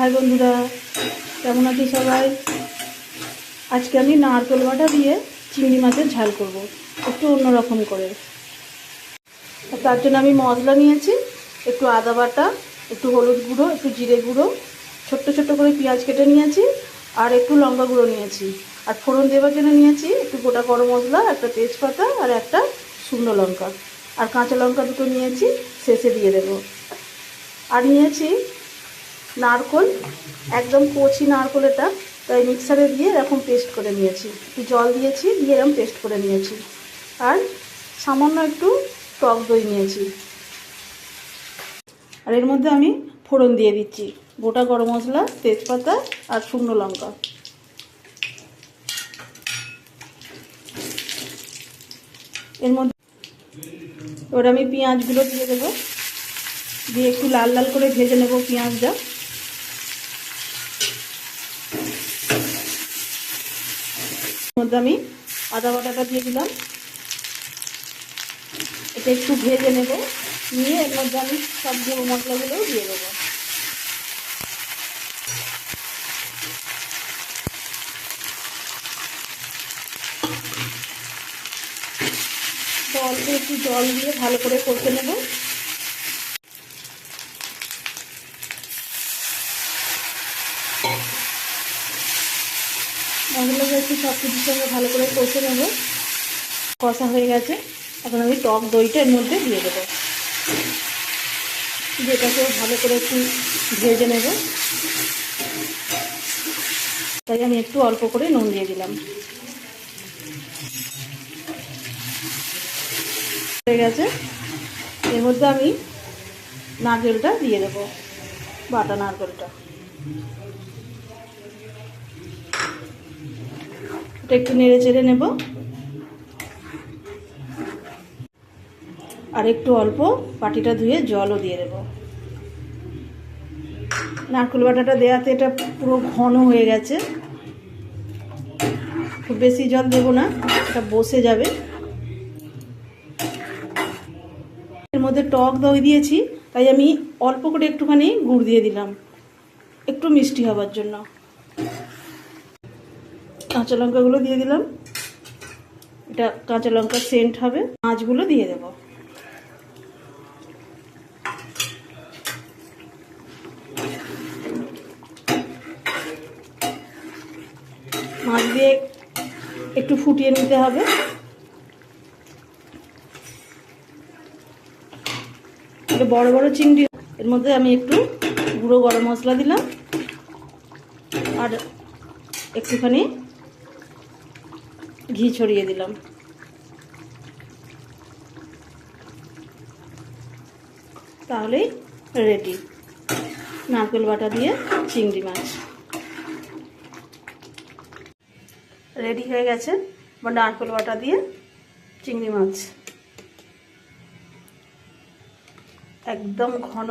High বন্ধুরা, কেমন আছি সবাই? আজকে আমি নারকেল বাটা দিয়ে চিংড়ি মাছের ঝাল করব, একটু অন্যরকম করে। তার জন্য আমি মশলা নিয়েছি, একটু আদা বাটা, একটু হলুদ গুঁড়ো, একটু জিরে গুঁড়ো, ছোট্ট ছোট্ট করে পেঁয়াজ কেটে নিয়েছি, আর একটু লঙ্কা গুঁড়ো নিয়েছি। আর ফোড়ন দেওয়ার জন্য নিয়েছি, একটু গোটা গরম মশলা, একটা তেজপাতা, আর একটা শুকনো লঙ্কা। আর কাঁচা লঙ্কা দুটো নিয়েছি, শেষে দিয়ে দেবো। আর নিয়েছি নারকোল, একদম কচি নারকোল এটা, তাই মিক্সারে দিয়ে এরকম পেস্ট করে নিয়েছি। একটু জল দিয়েছি, দিয়ে এরকম পেস্ট করে নিয়েছি। আর সামান্য একটু টক দই নিয়েছি। আর এর মধ্যে আমি ফোড়ন দিয়ে দিচ্ছি। গোটা গরম মশলা, তেজপাতা আর শুকনো লঙ্কা। এর মধ্যে এবার আমি পেঁয়াজগুলো দিয়ে দেবো। দিয়ে একটু লাল লাল করে ভেজে নেব পেঁয়াজটা। মধ্যে আমি আদা বাটাটা দিয়ে দিলাম। এটা একটু ভেজে নেব। নিয়ে এর মধ্যে আমি সব গুঁড়ো মশলাগুলোও দিয়ে দেবো। অল্প একটু জল দিয়ে ভালো করে করতে নেব। মশলাগুলো একটু সব কিছুর সঙ্গে ভালো করে কষে নেব। কষা হয়ে গেছে। এখন আমি টক দইটা এর মধ্যে দিয়ে দেবো। যেটাকে ভালো করে একটু ভেজে নেব। তাই আমি একটু অল্প করে নুন দিয়ে দিলাম। হয়ে গেছে। এর মধ্যে আমি নারকেলটা দিয়ে দেবো। বাটা নারকেলটা। এটা একটু নেড়ে চেড়ে নেব। আর একটু অল্প পাটিটা ধুয়ে জলও দিয়ে দেব। নারকেল বাটাটা দেওয়াতে এটা পুরো ঘন হয়ে গেছে। খুব বেশি জল দেব না, এটা বসে যাবে। এর মধ্যে টক দই দিয়েছি, তাই আমি অল্প করে একটুখানি গুড় দিয়ে দিলাম। একটু মিষ্টি হবার জন্য। কাঁচা লঙ্কাগুলো দিয়ে দিলাম। এটা কাঁচা লঙ্কার সেন্ট হবে। মাছগুলো দিয়ে দেব। মাছ দিয়ে একটু ফুটিয়ে নিতে হবে। বড় বড় চিংড়ি। এর মধ্যে আমি একটু গুঁড়ো গরম মশলা দিলাম। আর একটুখানি ঘি ছড়িয়ে দিলাম। তাহলেই রেডি নারকেল বাটা দিয়ে চিংড়ি মাছ। রেডি হয়ে গেছে। বা নারকেল বাটা দিয়ে চিংড়ি মাছ। একদম ঘন।